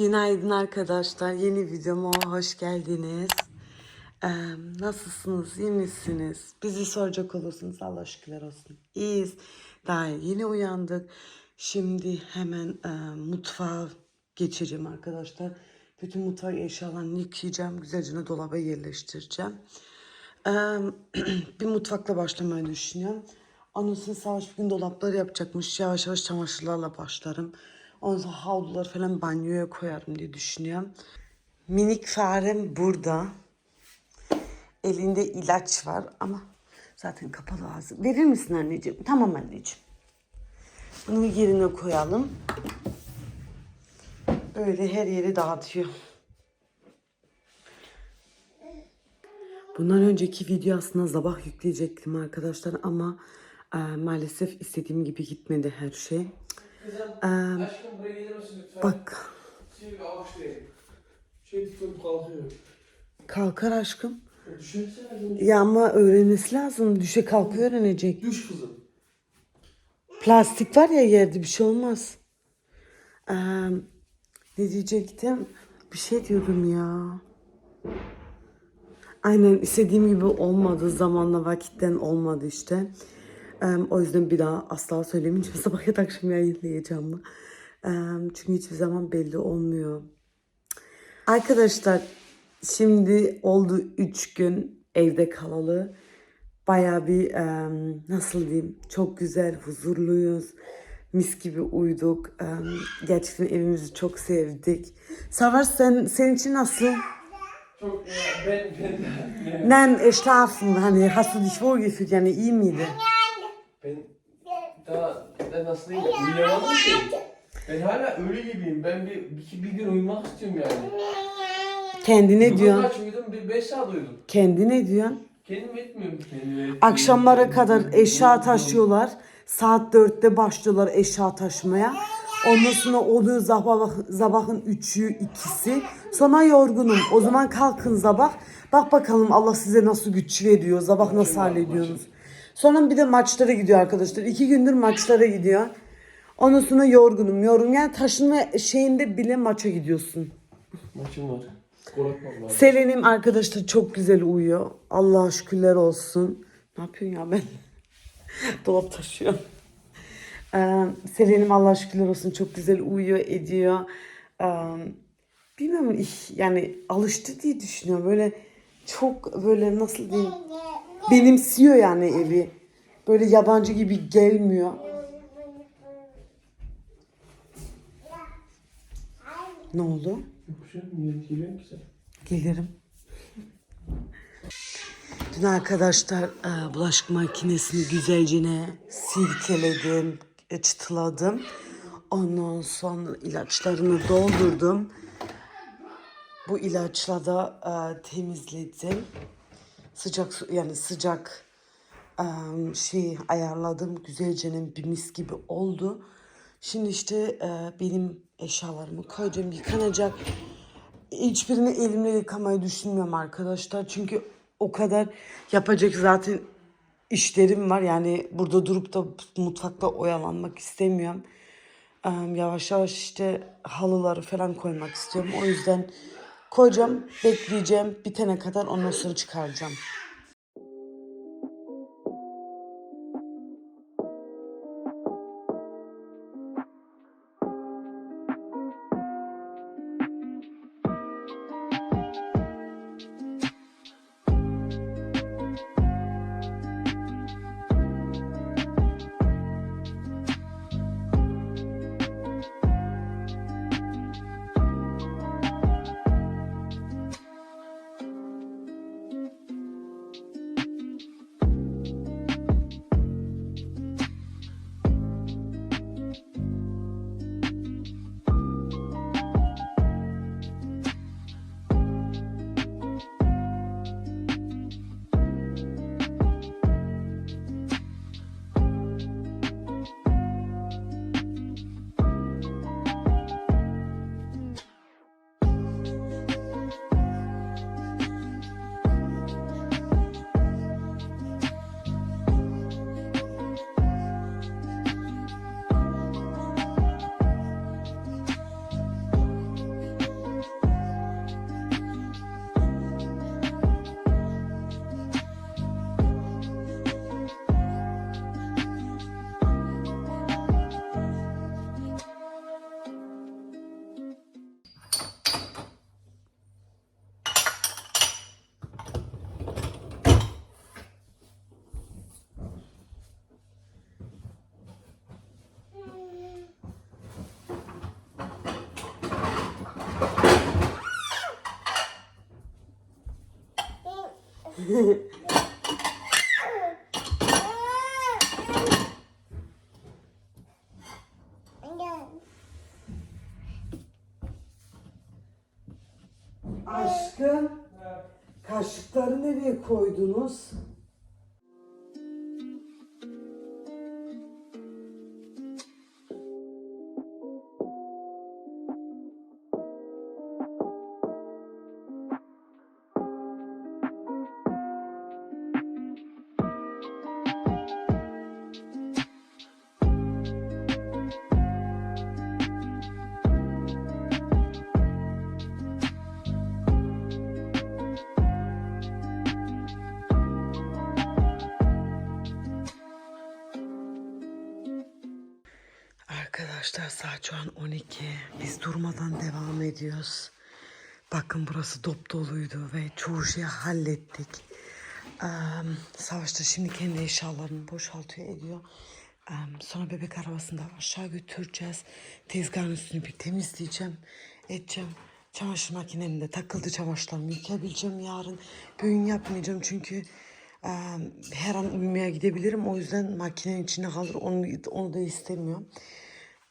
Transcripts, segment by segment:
Günaydın arkadaşlar. Yeni videoma hoş geldiniz. Ee, nasılsınız? İyi misiniz? Bizi soracak olursunuz. Allah şükürler olsun. İyiyiz. Daha yeni uyandık. Şimdi hemen e, mutfağa geçeceğim arkadaşlar. Bütün mutfak eşyalarını yıkayacağım. Güzelce dolaba yerleştireceğim. Ee, bir mutfakla başlamayı düşünüyorum. Sonra savaş bugün dolapları yapacakmış. Yavaş yavaş çamaşırlarla başlarım. Ondan sonra havluları falan banyoya koyarım diye düşünüyorum. Minik farem burada. Elinde ilaç var ama zaten kapalı ağzı. Verir misin anneciğim? Tamam anneciğim. Bunu yerine koyalım. Böyle her yeri dağıtıyor. Bundan önceki video aslında sabah yükleyecektim arkadaşlar ama e, maalesef istediğim gibi gitmedi her şey. Bak kalkar aşkım. Ya ama öğrenmesi lazım. Düşe kalkıyor öğrenecek. Düş kızım. Plastik var ya yerde bir şey olmaz. Eee, ne diyecektim? Bir şey diyordum ya. Aynen istediğim gibi olmadı. Zamanla vakitten olmadı işte. Eee, o yüzden bir daha asla söylemeyeceğim. Sabah ya da akşam yayınlayacağım mı? Eee, çünkü hiçbir zaman belli olmuyor. Arkadaşlar şimdi oldu 3 gün evde kalalı. Baya bir nasıl diyeyim çok güzel huzurluyuz. Mis gibi uyuduk. Gerçekten evimizi çok sevdik. Savaş sen senin için nasıl? Çok ya ben ben äh, schlafen. Hani hast du dich wohlgefühlt? Yani iyi miydi? Ben daha ben nasıl diyeyim uyuyamadım ki. Ben hala ölü gibiyim. Ben bir, bir, bir gün uyumak istiyorum yani. Kendi ne Bugün diyorsun? kaç uyudum? Bir 5 saat uyudum. Kendi ne diyorsun? Kendim etmiyorum kendime. Akşamlara kadar eşya taşıyorlar. Saat dörtte başlıyorlar eşya taşımaya. Ondan sonra oluyor sabah, sabahın üçü, ikisi. Sonra yorgunum. O zaman kalkın sabah. Bak bakalım Allah size nasıl güç veriyor. Sabah nasıl hallediyorsunuz. Sonra bir de maçlara gidiyor arkadaşlar. İki gündür maçlara gidiyor. Ondan sonra yorgunum. Yorgun yani taşınma şeyinde bile maça gidiyorsun. Maçım var. Selen'im arkadaşlar çok güzel uyuyor. Allah'a şükürler olsun. Ne yapıyorsun ya ben? Dolap taşıyorum. Ee, Selen'im Allah'a şükürler olsun çok güzel uyuyor ediyor. Ee, bilmiyorum yani alıştı diye düşünüyorum. Böyle çok böyle nasıl diyeyim benimsiyor yani evi. Böyle yabancı gibi gelmiyor. Ne oldu? Gelirim. Dün arkadaşlar e, bulaşık makinesini güzelce silkeledim, e, çıtıladım. Ondan sonra ilaçlarını doldurdum. Bu ilaçla da e, temizledim. Sıcak su yani sıcak şey ayarladım. Güzelce bir mis gibi oldu. Şimdi işte benim eşyalarımı koyacağım yıkanacak. Hiçbirini elimle yıkamayı düşünmüyorum arkadaşlar. Çünkü o kadar yapacak zaten işlerim var. Yani burada durup da mutfakta oyalanmak istemiyorum. Yavaş yavaş işte halıları falan koymak istiyorum. O yüzden koyacağım, bekleyeceğim. Bitene kadar ondan sonra çıkaracağım. Aşkım, kaşıkları nereye koydunuz? Arkadaşlar saat şu an 12. Biz durmadan devam ediyoruz. Bakın burası dop doluydu ve çoğu şeyi hallettik. Eee Savaş da şimdi kendi eşyalarını boşaltıyor ediyor. Eee, sonra bebek arabasını da aşağı götüreceğiz. Tezgahın üstünü bir temizleyeceğim. Edeceğim. Çamaşır makinemde takıldı çamaşırlarımı yıkayabileceğim yarın. Bugün yapmayacağım çünkü eee, her an uyumaya gidebilirim. O yüzden makinenin içine kalır. Onu, onu da istemiyorum.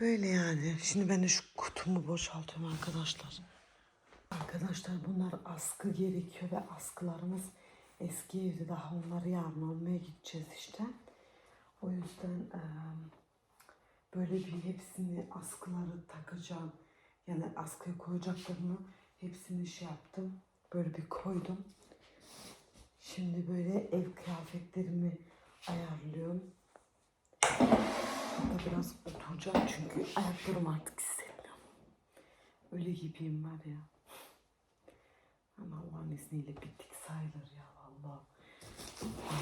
Böyle yani. Şimdi ben de şu kutumu boşaltıyorum arkadaşlar. Arkadaşlar bunlar askı gerekiyor ve askılarımız eski evde daha onları yarın almaya gideceğiz işte. O yüzden böyle bir hepsini askıları takacağım. Yani askıya koyacaklarımı hepsini şey yaptım. Böyle bir koydum. Şimdi böyle ev kıyafetlerimi ayarlıyorum. Hatta biraz oturacağım çünkü ayaklarım artık istemiyor. Öyle gibiyim var ya. Ama Allah'ın izniyle bittik sayılır ya vallahi.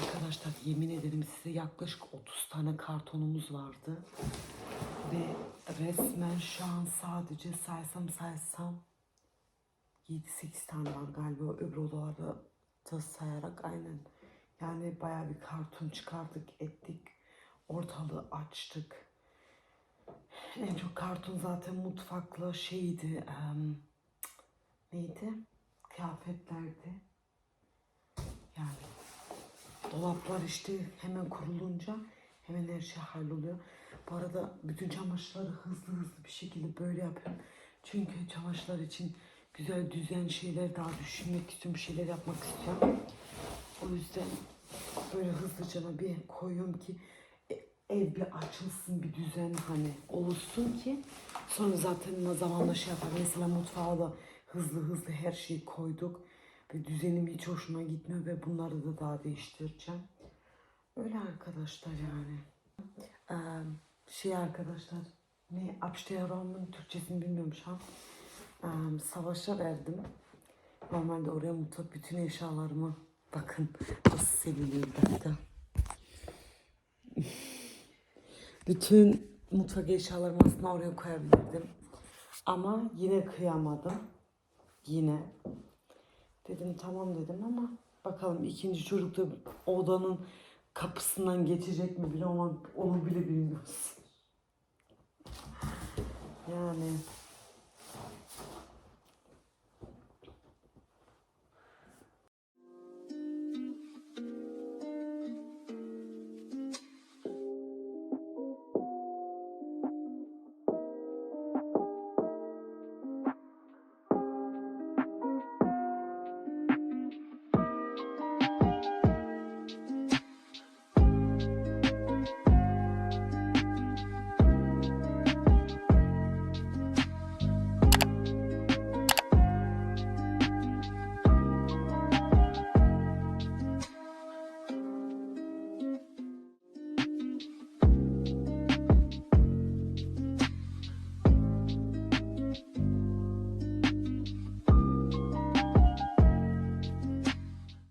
Arkadaşlar yemin ederim size yaklaşık 30 tane kartonumuz vardı. Ve resmen şu an sadece saysam saysam 7-8 tane var galiba öbür odalarda da sayarak aynen. Yani bayağı bir karton çıkardık ettik. Ortalığı açtık. En çok karton zaten mutfakla şeydi. em, neydi? Kıyafetlerdi. Yani dolaplar işte hemen kurulunca hemen her şey halloluyor. Bu arada bütün çamaşırları hızlı hızlı bir şekilde böyle yapıyorum. Çünkü çamaşırlar için güzel düzen şeyler daha düşünmek istiyorum, bir şeyler yapmak istiyorum. O yüzden böyle hızlıca bir koyuyorum ki ev bir açılsın, bir düzen hani oluşsun ki sonra zaten zamanla şey yapar. Mesela mutfağa da hızlı hızlı her şeyi koyduk ve düzenim hiç hoşuma gitmiyor ve bunları da daha değiştireceğim. Öyle arkadaşlar yani. Ee, şey arkadaşlar ne Abstehram'ın Türkçesini bilmiyorum şu an. Ee, savaşa verdim. Normalde oraya mutfak bütün eşyalarımı bakın nasıl seviliyor bir dakika. Bütün mutfak eşyalarımı aslında oraya koyabilirdim. Ama yine kıyamadım. Yine. Dedim tamam dedim ama bakalım ikinci çocuk da odanın kapısından geçecek mi bile onu, onu bile bilmiyoruz. Yani